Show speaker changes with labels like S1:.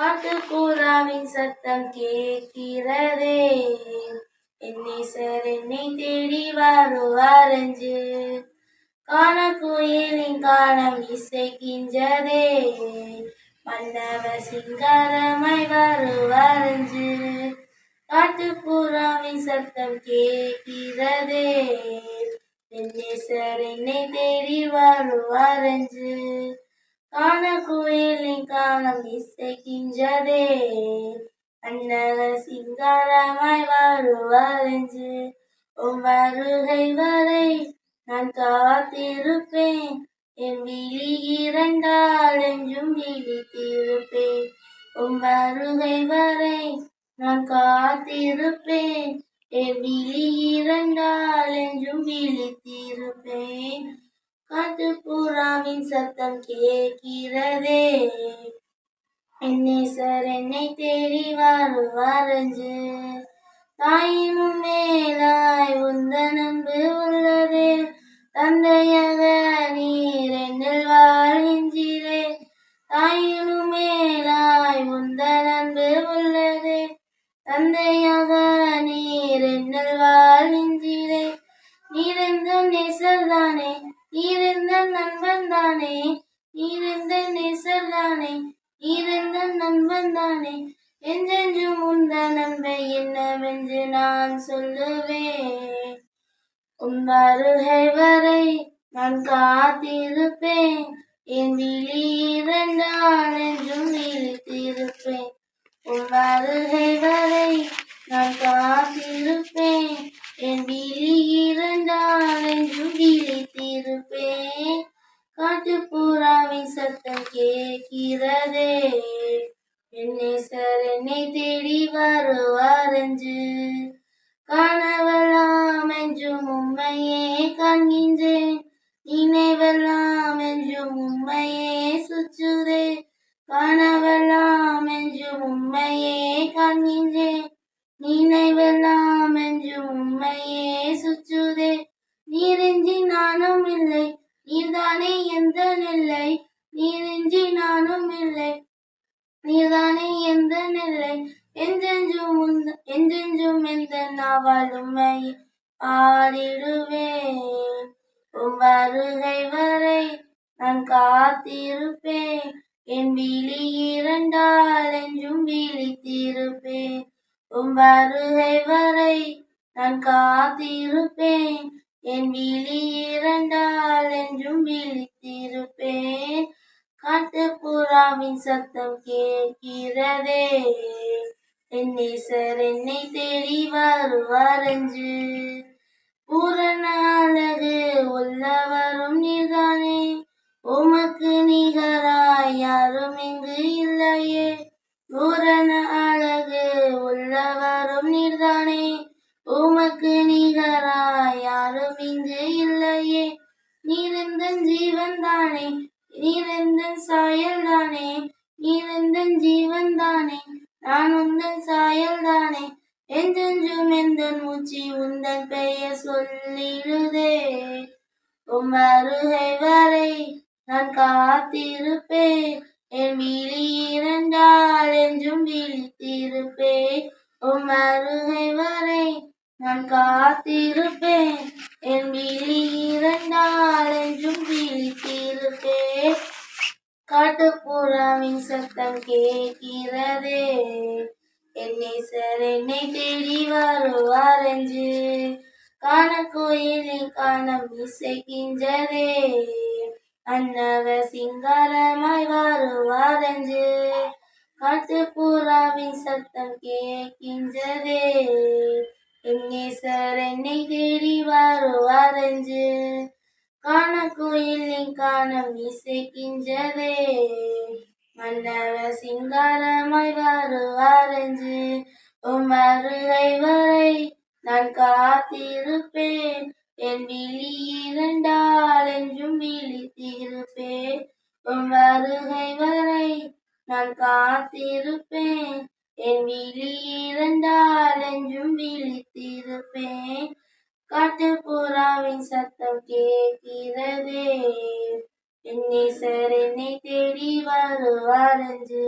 S1: காட்டு காட்டுப்புறாவின் சத்தம் கேட்கிறதே. என்னீசர் என்னை தேடி வருவாரஞ்சு காண கோயிலின் காலம் இசைக்கின்றதே. மன்னவ சிங்காரமாய் வருவாரஞ்சு காட்டு கூறாவின் சத்தம் கேட்கிறதே. என்னீசர் என்னை தேடி வருவாரஞ்சு காண கோயிலின் காலம் இசைக்கின்றதே. அண்ணல சிங்காரமாய் வருவாரென்று. உன் வருகை வரை நான் காத்திருப்பேன். என் விழி இரண்டால் என்றும் விழித்திருப்பேன். உன் வருகை வரை நான் காத்திருப்பேன். என் விழி இரண்டால் என்றும் விழித்திருப்பேன். காட்டுப்புறாவின் சத்தம் கேட்கிறதே? என்னேசர் என்னை தேடி வருவாரஞ்சு தாயினும் மேலாய் உந்த நம்பு உள்ளதே. தந்தையாக நீர் என்னில் வாழ்கின்றீரே. தாயினும் மேலாய் உந்த நம்பு உள்ளதே. தந்தையாக நேசர் தானே நீர் நண்பன் தானே இருந்த எந்த நேசர் தானே நீர் நண்பன் தானே என்றென்றும் உந்த நண்பை என்னவென்று நான் சொல்லுவேன். உன் வருகை வரை நான் காத்திருப்பேன். என் விழி இரண்டால் என்றும் தேடி வருவாரஞ்சு காணவெல்லாம் என்றும் உண்மையே காண்கின்றேன். நினைவெல்லாம் என்றும் உண்மையே சுற்றுதே. காணவெல்லாம் என்றும் உண்மையே காண்கின்றேன். நினைவெல்லாம் என்றும் உண்மையே சுற்றுதே. நீரின்றி நானும் இல்லை நீர்தானே எந்த நில்லை நீரின்றி நானும் இல்லை நீர்தானே எந்த என்றென்றும் என்றென்றும் எந்த நாவால் உண்மை பாடிடுவேன். உன் வருகை வரை நான் காத்திருப்பேன். என் விழி இரண்டால் என்றும் விழித்திருப்பேன். உன் வருகை வரை நான் காத்திருப்பேன். என் விழி இரண்டால் என்றும் விழித்திருப்பேன். காட்டுப்புறாவின் சத்தம் கேட்கிறதே. என்னை சார் என்னை தேடி வருவாரஞ்சு பூரண அழகு உள்ளவரும் நீர்தானே. உமக்கு நிகராய் யாரும் இங்கு இல்லையே. பூரண அழகு உள்ளவரும் நீர்தானே. உமக்கு நிகராய் யாரும் இங்கு இல்லையே. நீருந்தன் ஜீவன் தானே நீரந்தன் சாயல் தானே நீரெந்த ஜீவன் தானே நான் உந்தன் சாயல் தானே என்றென்றும் எந்தன் மூச்சி உந்தன் பெயர் சொல்லிடுதே. உம் அருகை வரை நான் காத்திருப்பேன். என் விழி இரண்டால் என்றும் விழித்திருப்பேன். உம் அருகை வரை நான் காத்திருப்பேன் என் விழி இரண்டால் என்றும் விழித்திருப்பேன் காட்டுப்புறாவின் சத்தம் கேட்கிறதே. என்னை சார் என்னை தேடி வருவாரஞ்சு காண கோயிலில் காணம் இசைக்கின்றதே. அன்னவ சிங்காரமாய் வருவாரஞ்சு காட்டுப்புறாவின் சத்தம் கேட்கின்றதே. என்னை சார் என்னை தேடி வருவாரஞ்சு காண நீ காணம் இசைக்கின்றதே. மன்னவ சிங்காரமாய் வருவாரஞ்சு உமருகை வரை நான் காத்திருப்பேன். என் விழி இரண்டால் என்றும் விழித்திருப்பேன். உன் வருகை வரை நான் காத்திருப்பேன். என் விழி இரண்டால் என்றும் விழித்திருப்பேன். காட்டு புறாவின் சத்தம் கேட்கிறதே. என்னை சார் என்னை தேடி வருவாரஞ்சு